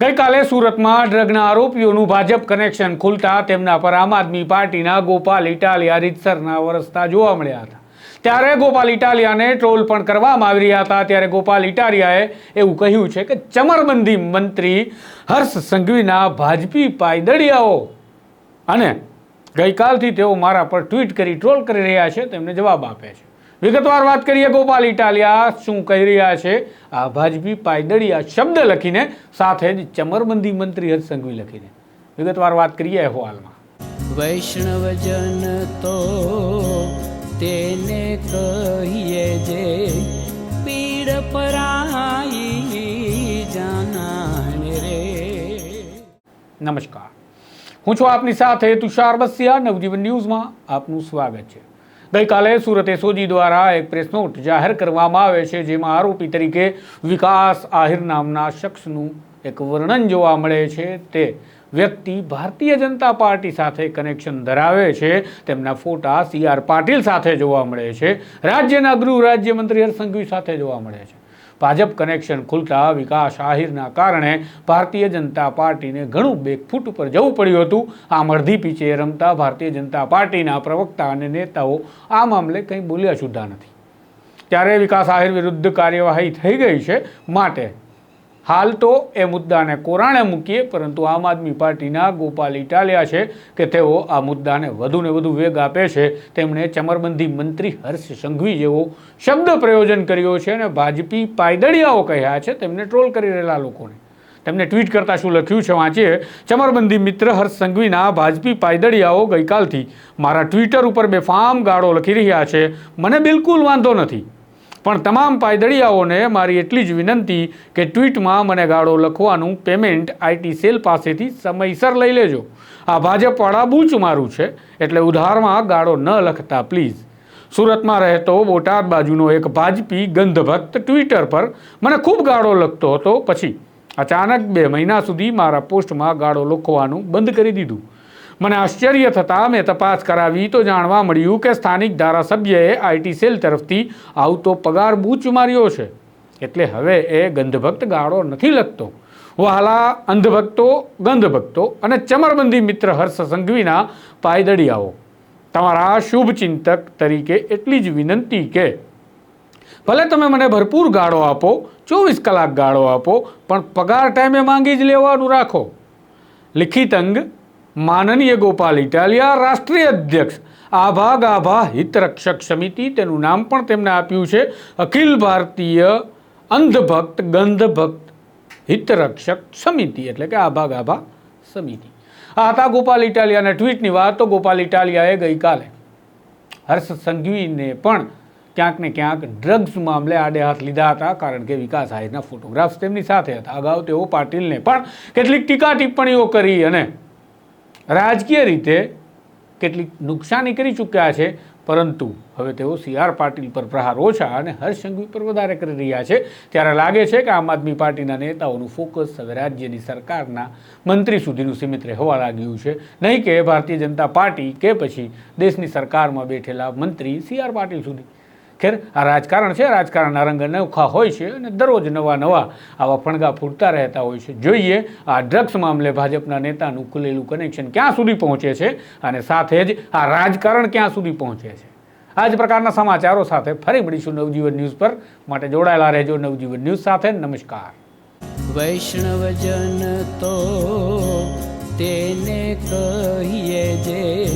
ગઈકાલે સુરતમાં ડ્રગના આરોપીઓનું ભાજપ કનેક્શન ખુલતા તેમના પર આમ આદમી પાર્ટીના ગોપાલ ઇટાલિયા રીતસરના વરસતા જોવા મળ્યા હતા. ત્યારે ગોપાલ ઇટાલિયાને ટ્રોલ પણ કરવામાં આવી રહ્યા હતા. ત્યારે ગોપાલ ઇટાલિયાએ એવું કહ્યું છે કે ચમરબંધી મંત્રી હર્ષ સંઘવીના ભાજપી પાયદળિયાઓ અને ગઈકાલથી તેઓ મારા પર ટ્વીટ કરી ટ્રોલ કરી રહ્યા છે તેમને જવાબ આપે છે. વિગતવાર વાત કરીએ ગોપાલ ઇટાલિયા શું કહી રહ્યા છે? આ ભાજપી પાયદળિયા શબ્દ લખીને સાથે જ ચમરબંધી મંત્રી હર્ષ સંઘવી લખીને. વિગતવાર વાત કરીએ અહેવાલમાં. વૈષ્ણવજન તો તેને કહીએ જે પીડ પરાઈ જાનાને રે. નમસ્કાર. હું છું આપની સાથે તુષાર બસિયા. નવજીવન ન્યૂઝમાં આપનું સ્વાગત છે. ગઈકાલે સુરત એસઓજી દ્વારા એક પ્રેસ નોટ જાહેર કરવામાં આવે છે, જેમાં આરોપી તરીકે વિકાસ આહિર નામના શખ્સનું એક વર્ણન જોવા મળે છે. તે વ્યક્તિ ભારતીય જનતા પાર્ટી સાથે કનેક્શન ધરાવે છે. તેમના ફોટા સી આર પાટીલ સાથે જોવા મળે છે. રાજ્યના ગૃહ રાજ્યમંત્રી હરસંઘવી સંઘવી સાથે જોવા મળે છે. ભાજપ કનેક્શન ખુલતા વિકાસ આહિરના કારણે ભારતીય જનતા પાર્ટીને ઘણું બેકફૂટ ઉપર જવું પડ્યું હતું. આમ અડધી પીચે રમતા ભારતીય જનતા પાર્ટીના પ્રવક્તા અને નેતાઓ આ મામલે કંઈ બોલ્યા સુદ્ધા નથી. ત્યારે વિકાસ આહિર વિરુદ્ધ કાર્યવાહી થઈ ગઈ છે માટે હાલ તો એ મુદ્દાને કોરાણે મૂકીએ, પરંતુ આમ આદમી પાર્ટીના ગોપાલ ઇટાલિયા છે કે તેઓ આ મુદ્દાને વધુને વધુ વેગ આપે છે. તેમણે ચમરબંધી મંત્રી હર્ષ સંઘવી જેવો શબ્દ પ્રયોજન કર્યો છે અને ભાજપી પાયદળિયાઓ કહ્યા છે તેમને ટ્રોલ કરી રહેલા લોકોને. તેમને ટ્વીટ કરતાં શું લખ્યું છે વાંચીએ ચમરબંધી મિત્ર હર્ષ સંઘવીના ભાજપી પાયદળિયાઓ ગઈકાલથી મારા ટ્વિટર ઉપર બેફામ ગાળો લખી રહ્યા છે. મને બિલકુલ વાંધો નથી. પણ તમામ પાયદળિયાઓને મારી એટલી જ વિનંતી કે ટ્વીટમાં મને ગાળો લખવાનું પેમેન્ટ આઈટી સેલ પાસેથી સમયસર લઈ લેજો. આ ભાજપવાળા બૂચ મારું છે, એટલે ઉધારમાં ગાળો ન લખતા, પ્લીઝ. સુરતમાં રહેતો બોટાદ બાજુનો એક ભાજપી ગંધભક્ત ટ્વિટર પર મને ખૂબ ગાળો લખતો હતો. પછી અચાનક બે મહિના સુધી મારા પોસ્ટમાં ગાળો લખવાનું બંધ કરી દીધું. મને આશ્ચર્ય થતાં મેં તપાસ કરાવી તો જાણવા મળ્યું કે સ્થાનિક ધારાસભ્યએ આઈટી સેલ તરફથી આવતો પગાર બૂચ માર્યો છે. એટલે હવે એ ગંધભક્ત ગાળો નથી લખતો. વહાલા અંધભક્તો, ગંધભક્તો અને ચમરબંધી મિત્ર હર્ષ સંઘવીના પાયદળિયાઓ તમારા શુભ ચિંતક તરીકે એટલી જ વિનંતી કે ભલે તમે મને ભરપૂર ગાળો આપો, ચોવીસ કલાક ગાળો આપો, પણ પગાર ટાઈમે માંગી જ લેવાનું રાખો. લિખિત અંગ માનનીય ગોપાલ ઇટાલિયા, રાષ્ટ્રીય અધ્યક્ષ. આભા ગાભા હિતરક્ષક સમિતિ, તેનું નામ પણ તેમને આપ્યું છે. અખિલ ભારતીય અંધભક્ત, ગંધભક્ત હિતરક્ષક સમિતિ, એટલે કે આભા ગાભા સમિતિ. આ હતા ગોપાલ ઇટાલિયાના ટ્વીટની વાત, તો ગોપાલ ઇટાલિયાએ ગઈકાલે હર્ષ સંઘવીને પણ ક્યાંક ને ક્યાંક ડ્રગ્સ મામલે આડે હાથ લીધા હતા, કારણ કે વિકાસ આહિરના ફોટોગ્રાફ્સ તેમની સાથે હતા. અગાઉ તેઓ પાટીલને પણ કેટલીક ટીકા ટિપ્પણીઓ કરી અને રાજકીય રીતે કેટલીક નુકસાની કરી ચૂક્યા છે, પરંતુ હવે તેઓ સી આર પાટીલ પર પ્રહાર ઓછા અને હર્ષ સંઘવી પર વધારે કરી રહ્યા છે. ત્યારે લાગે છે કે આમ આદમી પાર્ટીના નેતાઓનું ફોકસ હવે રાજ્યની સરકારના મંત્રી સુધીનું સીમિત રહેવા લાગ્યું છે. નહીં કે ભારતીય જનતા પાર્ટી કે પછી દેશની સરકારમાં બેઠેલા મંત્રી સી આર પાટીલ સુધી. ખેર, આ રાજકારણ છે રાજકારણના રંગ નવખા હોય છે અને દરરોજ નવા નવા આવા ફણગા ફૂટતા રહેતા હોય છે. જોઈએ, આ ડ્રગ્સ મામલે ભાજપના નેતાનું ખુલેલું કનેક્શન ક્યાં સુધી પહોંચે છે અને સાથે જ આ રાજકારણ ક્યાં સુધી પહોંચે છે? આ જ પ્રકારના સમાચારો સાથે ફરી મળીશું નવજીવન ન્યૂઝ પર. માટે જોડાયેલા રહેજો નવજીવન ન્યૂઝ સાથે. નમસ્કાર. વૈષ્ણવજન તો તેને કહીએ જે